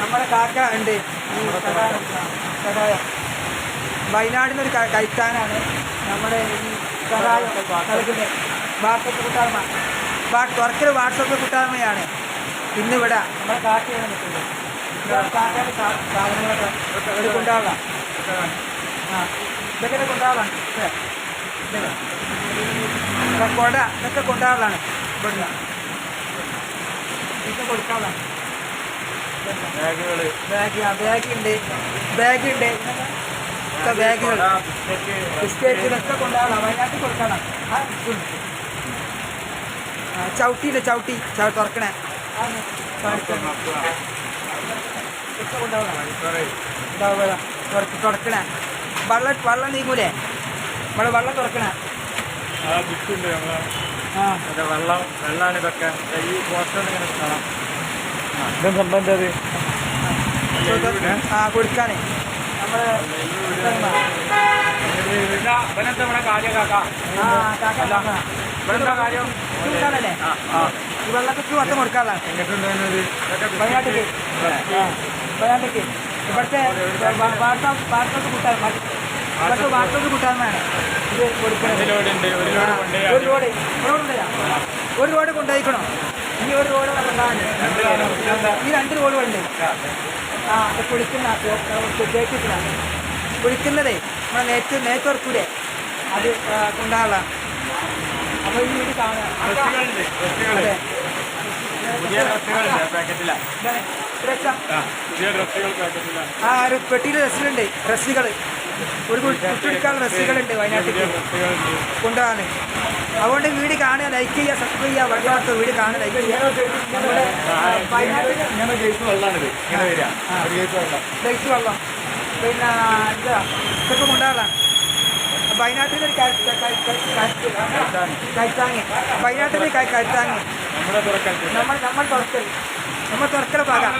നമ്മുടെ കാക്ക ഉണ്ട്. വയനാടിന് നിന്നൊരു കൈത്താനാണ് നമ്മുടെ ഈ സഹായം നൽകുന്നത് വാട്സപ്പ് കൂട്ടായ്മ. തുറക്കൽ വാട്സപ്പ് കൂട്ടായ്മയാണ്. ഇന്നിവിടെ നമ്മുടെ കാക്കയാണ് നിൽക്കുന്നത്. കാക്കയുടെ സാധനങ്ങളൊക്കെ കൊണ്ടാവാം. ആ ഇതൊക്കെ കൊണ്ടാവാം. കൊട ഇതൊക്കെ കൊണ്ടാവാണ് ഇവിടുന്ന്. ഇതൊക്കെ കൊടുക്കാവുന്നതാണ് ബാഗുകൾ. ബാഗ് ആ ബാഗ് ഉണ്ട് ബാഗ് ഉണ്ട് ബാഗുകൾ ബിസ്ക്കറ്റ് ഇതൊക്കെ കൊണ്ടുപോകണം വയനാട്ടിൽ കൊടുക്കണം. ചവിട്ടിയില്ല ചവിട്ടി? ചവ തുറക്കണേ. തുറക്കണേ. വെള്ളം വെള്ളം നീങ്ങൂലേ? നമ്മളെ വെള്ളം തുറക്കണേ. ആ വെള്ളം വെള്ളമാണ് ഇതൊക്കെ. ഈ പോസ്റ്റർ ഇങ്ങനെ കാണാം എന്താ സംബന്ധം അത് ആ കൊടുക്കാനേ. നമ്മളെ വെള്ളത്തിൽ വയനാട്ടിലേക്ക് വയനാട്ടിലേക്ക് ഇവിടുത്തെ വാർത്താ വാർത്തക്ക് ഇവിടുത്തെ വാർത്തക്ക് ഇത് കൊടുക്കുന്നത് ഒരു ലോഡ് റോഡ് കൊണ്ടായിക്കണോ ഒരു കൊണ്ടുപോയിക്കണോ? ഇനി ഒരു റോഡ് ഈ രണ്ട് റോഡുകളുണ്ട് ആ അത് കുളിക്കുന്ന തേക്കിക്കുന്ന കുളിക്കുന്നതേ നമ്മളെ നേറ്റ് നേറ്റ് അത് കൊണ്ടാകാനുള്ള അപ്പോൾ ഈ വീട് കാണാം. അതെ. പുതിയ ഡ്രസ്സുകളുണ്ട് ആ ഒരു പെട്ടിയിൽ ഡ്രസ്സിലുണ്ട് ഡ്രസ്സുകൾ ഒരു കുട്ടിയെടുക്കാനുള്ള ഡ്രസ്സുകളുണ്ട് വയനാട്ടിൽ. കൊണ്ടുപോകാൻ അതുകൊണ്ട് വീട് കാണുക ലൈക്ക് ചെയ്യുക സബ്സ്ക്രൈബ് ചെയ്യുക വഴിയാത്ത വീട് കാണുക ലൈക്ക് ചെയ്യുക. വെള്ളം. പിന്നെ ഇതാ ഇതൊക്കെ കൊണ്ടുപോകാം വയനാട്ടിൽ ഒരു കൈത്താങ്ങ്. വയനാട്ടിൽ കൈത്താങ്ങ്. നമ്മൾ നമ്മൾ തുറക്കൽ. നമ്മൾ തുറക്കൽ ഭാഗം.